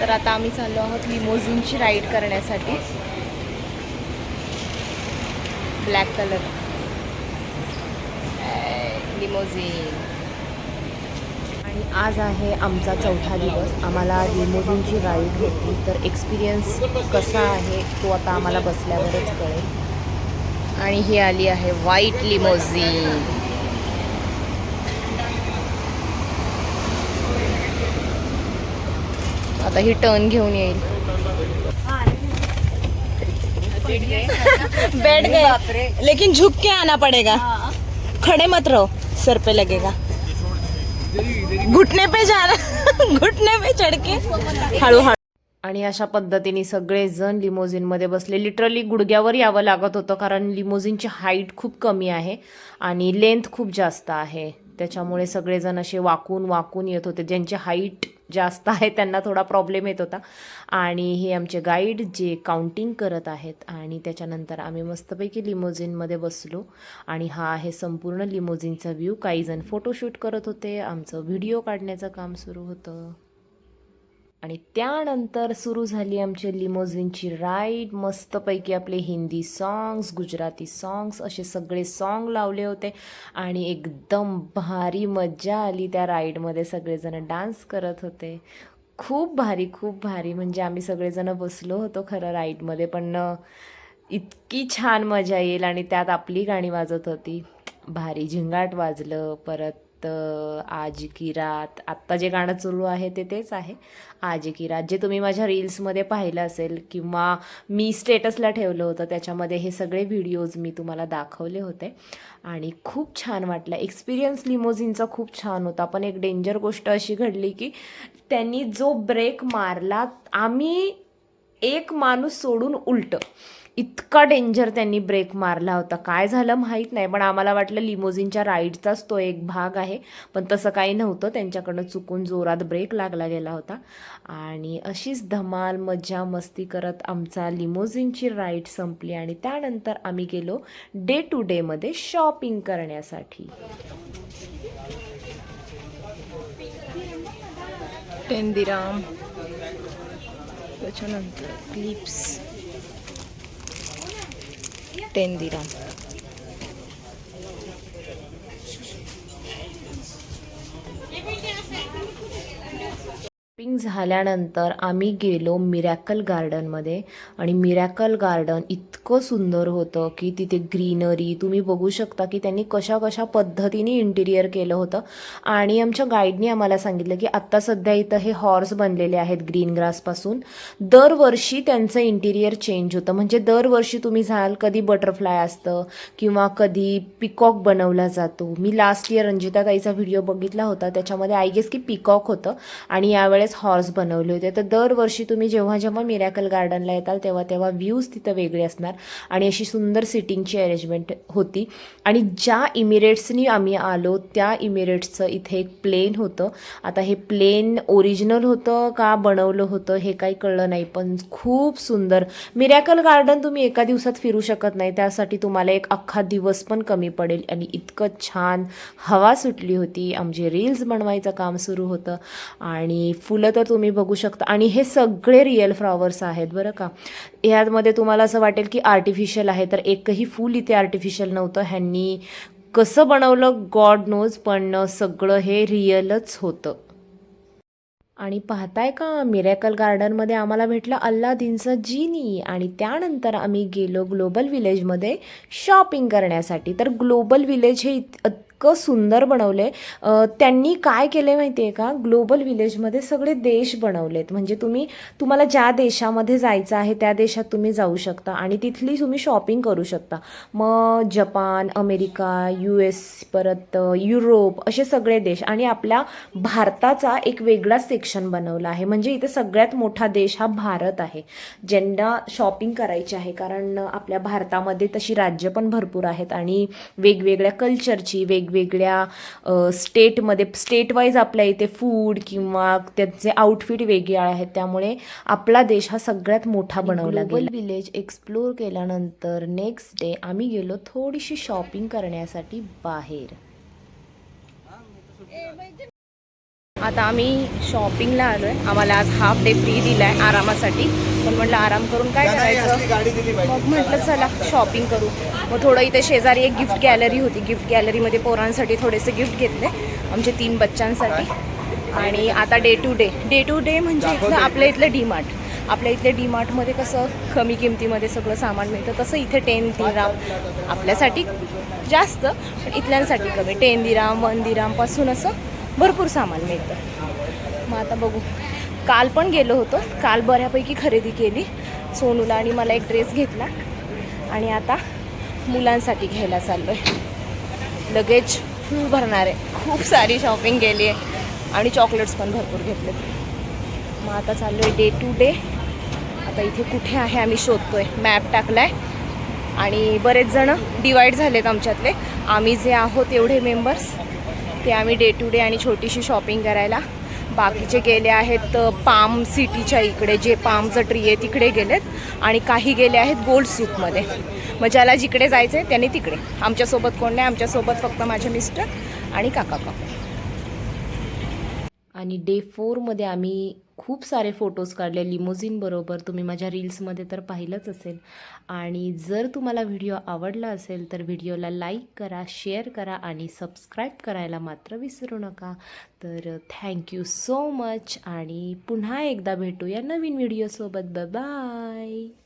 तर आता आम्ही चाललो आहोत लिमोझिनची राईड करण्यासाठी. ब्लॅक कलर लिमोझिन आणि आज आहे आमचा चौथा दिवस. आम्हाला लिमोझिनची राईड होती तर एक्सपिरियन्स कसा आहे तो आता आम्हाला बसल्यावरच कळेल. आणि ही आली आहे व्हाईट लिमोझिन आता ही टर्न घेऊन येईल. बैठ गए लेकिन झुक के आना पड़ेगा. खड़े मत रहो. सर पे लगेगा. घुटने पे जाना. घुटने पे चढ के. हळूहळू. आणि अशा पद्धतीने सगळेजण लिमोझिनमध्ये बसले. लिटरली गुडघ्यावर यावं लागत होतं कारण लिमोझिनची हाईट खूप कमी आहे आणि लेंथ खूप जास्त आहे. त्याच्यामुळे सगळेजण असे वाकून वाकून येत होते. ज्यांची हाईट जास्त आहे त्यांना थोडा प्रॉब्लेम येत होता. आणि हे आमचे गाईड जे काउंटिंग करत आहेत आणि त्याच्यानंतर आम्ही मस्तपैकी लिमोझिनमध्ये बसलो. आणि हा आहे संपूर्ण लिमोझिनचा व्ह्यू काही जण फोटोशूट करत होते. आमचं व्हिडिओ काढण्याचं काम सुरू होतं. आणि त्यानंतर सुरू झाली आमची लिमोझिनची राईड मस्तपैकी आपले हिंदी सॉन्ग्स गुजराती सॉन्ग्स असे सगळे सॉन्ग लावले होते. आणि एकदम भारी मज्जा आली त्या राईडमध्ये सगळेजण डान्स करत होते. खूप भारी खूप भारी. म्हणजे आम्ही सगळेजण बसलो होतो खरं राईडमध्ये पण इतकी छान मजा येईल आणि त्यात आपली गाणी वाजत होती. भारी झिंगाट वाजलं परत तर आज की रात. आत्ता जे गाणं सुरू आहे ते तेच आहे. आज की रात जे तुम्ही माझ्या रील्समध्ये पाहिलं असेल किंवा मी स्टेटसला ठेवलं होतं त्याच्यामध्ये हे सगळे व्हिडिओज मी तुम्हाला दाखवले होते. आणि खूप छान वाटलं. एक्सपिरियन्स लिमोझिनचा खूप छान होता. पण एक डेंजर गोष्ट अशी घडली की त्यांनी जो ब्रेक मारला आम्ही एक माणूस सोडून उलटं. इतका डेंजर त्यांनी ब्रेक मारला होता. काय झालं माहीत नाही पण आम्हाला वाटलं लिमोझिनच्या राईडचाच तो एक भाग आहे. पण तसं काही नव्हतं. त्यांच्याकडनं चुकून जोरात ब्रेक लागला गेला होता. आणि अशीच धमाल मज्जा मस्ती करत आमचा लिमोझिनची राईड संपली आणि त्यानंतर आम्ही गेलो डे टू डेमध्ये शॉपिंग करण्यासाठी. टेंदिराम त्याच्यानंतर क्लिप्स टेंदिराम शॉपिंग झाल्यानंतर आम्ही गेलो मिरॅकल गार्डनमध्ये आणि मिरॅकल गार्डन इतकं सुंदर होतं की तिथे ग्रीनरी तुम्ही बघू शकता की त्यांनी कशा कशा पद्धतीने इंटिरियर केलं होतं. आणि आमच्या गाईडने आम्हाला सांगितलं की आत्ता सध्या इथं हे हॉर्स बनलेले आहेत ग्रीन ग्रासपासून दरवर्षी त्यांचं इंटिरियर चेंज होतं. म्हणजे दरवर्षी तुम्ही जाल कधी बटरफ्लाय असतं किंवा कधी पिकॉक बनवला जातो. मी लास्ट इयर रंजिता ताईचा व्हिडिओ बघितला होता. त्याच्यामध्ये आय गेस की पिकॉक होतं. आणि यावेळेस हॉर्स बनवले होते. तर दरवर्षी तुम्ही जेव्हा जेव्हा मिरॅकल गार्डनला येताल तेव्हा तेव्हा व्ह्यूज तिथं वेगळे असणार आणि अशी सुंदर सिटिंगची अरेंजमेंट होती. आणि ज्या इमिरेट्सनी आम्ही आलो त्या इमिरेट्सचं इथे एक प्लेन होतं. आता हे प्लेन ओरिजिनल होतं का बनवलं होतं हे काही कळलं नाही पण खूप सुंदर. मिरॅकल गार्डन तुम्ही एका दिवसात फिरू शकत नाही त्यासाठी तुम्हाला एक अख्खा दिवस पण कमी पडेल. आणि इतकं छान हवा सुटली होती. आमचे रील्स बनवायचं काम सुरू होतं. आणि फुल तर तुम्ही बघू शकता. आणि हे सगळे रिअल फ्लॉवर्स आहेत बरं का. ह्यामध्ये तुम्हाला असं वाटेल की आर्टिफिशियल आहे तर एकही फूल इथे आर्टिफिशियल नव्हतं. ह्यांनी कसं बनवलं? गॉड नोज पण सगळं हे रिअलच होतं. आणि पाहताय का? मिरॅकल गार्डनमध्ये आम्हाला भेटलं अल्लादीनचं जिनी आणि त्यानंतर आम्ही गेलो ग्लोबल विलेजमध्ये शॉपिंग करण्यासाठी. तर ग्लोबल विलेज हे इतकं सुंदर बनवलं आहे त्यांनी काय केलं माहिती आहे का? ग्लोबल विलेजमध्ये सगळे देश बनवलेत. म्हणजे तुम्ही तुम्हाला ज्या देशामध्ये जायचं आहे त्या देशात तुम्ही जाऊ शकता आणि तिथली तुम्ही शॉपिंग करू शकता. मग जपान अमेरिका यू एस परत युरोप असे सगळे देश आणि आपल्या भारताचा एक वेगळा सेक्शन बनवला आहे. म्हणजे इथे सगळ्यात मोठा देश हा भारत आहे. ज्यांना शॉपिंग करायची आहे कारण आपल्या भारतामध्ये तशी राज्य पण भरपूर आहेत आणि वेगवेगळ्या कल्चरची वेग वेगवेगळ्या स्टेटमध्ये स्टेट वाईज आपल्या इथे फूड किंवा त्याचे आउटफिट वेगळे आहेत. त्यामुळे आपला देश हा सगळ्यात मोठा बनवला गेला. विलेज एक्सप्लोर केल्यानंतर नेक्स्ट डे आम्ही गेलो थोडीशी शॉपिंग करण्यासाठी बाहेर. आता आम्ही शॉपिंगला आलो आहे आम्हाला आज हाफ डे फ्री दिला आहे आरामासाठी. पण म्हटलं आराम करून काय करायचं? मग म्हटलं चला शॉपिंग करू. मग थोडं इथे शेजारी एक गिफ्ट गॅलरी होती. गिफ्ट गॅलरीमध्ये पोरांसाठी थोडेसे गिफ्ट घेतले. आमचे तीन बच्चांसाठी. आणि आता day two day day two day म्हणजे इथलं आपल्या इथलं डीमार्ट आपल्या इथल्या डीमार्टमध्ये कसं कमी किमतीमध्ये सगळं सामान मिळतं तसं इथे टेन दिराम आपल्यासाठी जास्त पण इथल्यांसाठी कमी. टेन दिराम वन दिरामपासून असं भरपूर सामान मिळतं. मग आता बघू. काल पण गेलो होतो. काल बऱ्यापैकी खरेदी केली. सोनूला आणि मला एक ड्रेस घेतला. आणि आता मुलांसाठी घ्यायला चाललो आहे लगेच फुल भरणार आहे. खूप सारी शॉपिंग केली आहे. आणि चॉकलेट्स पण भरपूर घेतले मग आता चाललो आहे डे टू डे आता इथे कुठे आहे आम्ही शोधतो आहे मॅप टाकला आहे आणि बरेच जण डिवाईड झालेत आमच्यातले. आम्ही जे आहोत एवढे मेंबर्स ते आम्ही डे टू डे आणि छोटीशी शॉपिंग करायला. बाकीचे गेले आहेत पाम सिटीच्या इकडे जे पामचं ट्री आहे तिकडे गेलेत. आणि काही गेले आहेत गोल्ड सूपमध्ये मग ज्याला जिकडे जायचं आहे त्याने तिकडे. आमच्यासोबत कोण नाही आमच्यासोबत फक्त माझे मिस्टर आणि काका काका आणि डे फोरमध्ये आम्ही खूप सारे फोटोज काढले. लिमोझिनबरोबर तुम्ही माझ्या रील्समध्ये तर पाहिलंच असेल. आणि जर तुम्हाला व्हिडिओ आवडला असेल तर व्हिडिओला लाईक करा शेअर करा आणि सबस्क्राईब करायला मात्र विसरू नका. तर थँक्यू सो मच आणि पुन्हा एकदा भेटूया नवीन व्हिडिओसोबत बाय